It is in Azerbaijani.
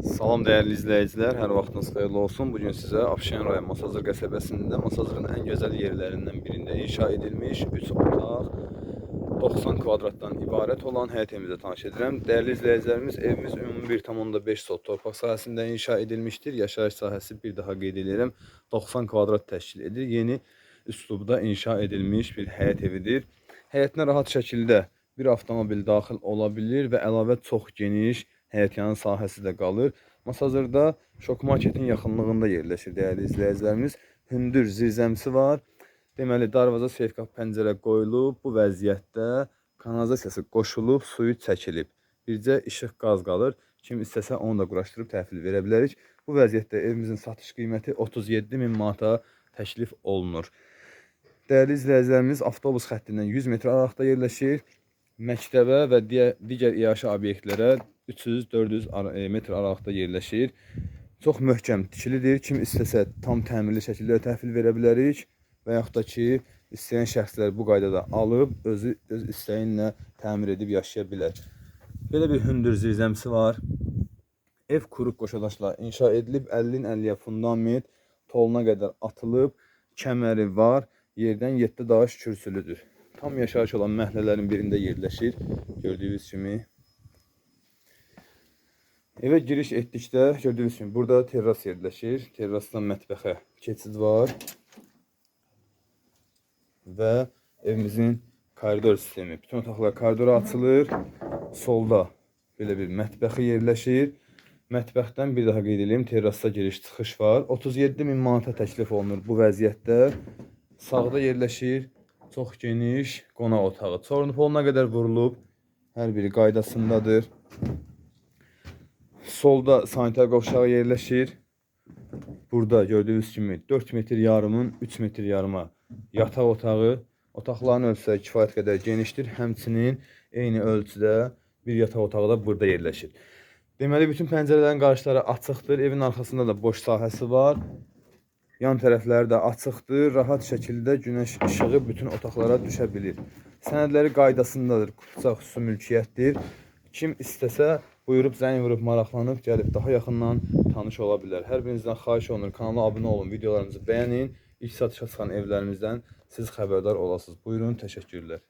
Salam dəyərli izləyicilər, hər vaxtınız xeyirli olsun. Bu gün sizə Abşeron rayon Masazır qəsəbəsində Masazırın ən gözəl yerlərindən birində inşa edilmiş 3 otaq 90 kvadratdan ibarət olan həyət evimizə tanış edirəm. Dəyərli izləyicilərimiz, evimiz ümumi 1,5 sot torpaq sahəsində inşa edilmişdir. Yaşayış sahəsi bir daha qeyd edirəm 90 kvadrat təşkil edir. Yeni üslubda inşa edilmiş bir həyət evidir. Həyətinə rahat şəkildə bir avtomobil daxil ola bilir və əlavə çox geniş həyətyanı sahəsi də qalır. Masazırda şok marketin yaxınlığında yerləşir dəyərli izləyicilərimiz. Hündür zirzəmisi var. Deməli darvaza seyfqab pəncərə qoyulub. Bu vəziyyətdə kanalizasiyası qoşulub, suyu çəkilib. Bircə işıq qaz qalır. Kim istəsə onu da quraşdırıb təhvil verə bilərik. Bu vəziyyətdə evimizin satış qiyməti 37 min manata təklif olunur. Dəyərli izləyicilərimiz avtobus xəttindən 100 metr aralıqda yerləşir. Məktəbə və digər, iaşə obyektlərə 300-400 ara- e, metr aralıqda yerləşir. Çox möhkəm tikilidir. Kim istəsə tam təmirli şəkildə təhvil verə bilərik və yaxud da ki, istəyən şəxslər bu qaydada alıb özü öz istəyinlə təmir edib yaşaya bilər. Belə bir hündür zirzəmisi var. Ev quruq qoşadaşla inşa edilib, 50-nin 50-yə fundament toluna qədər atılıb, kəməri var, yerdən 7 daş kürsülüdür. Tam yaşayış olan məhəllələrin birində yerləşir, gördüyünüz kimi. Evə giriş etdikdə gördüyünüz kimi burada terras yerləşir. Terrasdan mətbəxə keçid var. Və evimizin koridor sistemi. Bütün otaqlar koridora açılır. Solda belə bir mətbəxi yerləşir. Mətbəxdən bir daha qeyd edeyim, terrasda giriş çıxış var. 37 min manata təklif olunur bu vəziyyətdə. Sağda yerləşir çox geniş qonaq otağı. Çorunu poluna qədər vurulub. Hər biri qaydasındadır. Solda sanitar qovşağı yerləşir. Burada gördüyünüz kimi 4 metr yarımın 3 metr yarıma yataq otağı. Otaqların ölçüsü kifayət qədər genişdir. Həmçinin eyni ölçüdə bir yataq otağı da burada yerləşir. Deməli bütün pəncərələrin qarşıları açıqdır. Evin arxasında da boş sahəsi var. Yan tərəfləri də açıqdır. Rahat şəkildə günəş işığı bütün otaqlara düşə bilir. Sənədləri qaydasındadır. Qutçaq xüsusi mülkiyyətdir. Kim istəsə buyurub zəng vurub maraqlanıb gəlib daha yaxından tanış ola bilər. Hər birinizdən xahiş olunur kanala abunə olun, videolarımızı bəyənin. İlk satışa çıxan evlərimizdən siz xəbərdar olasınız. Buyurun, təşəkkürlər.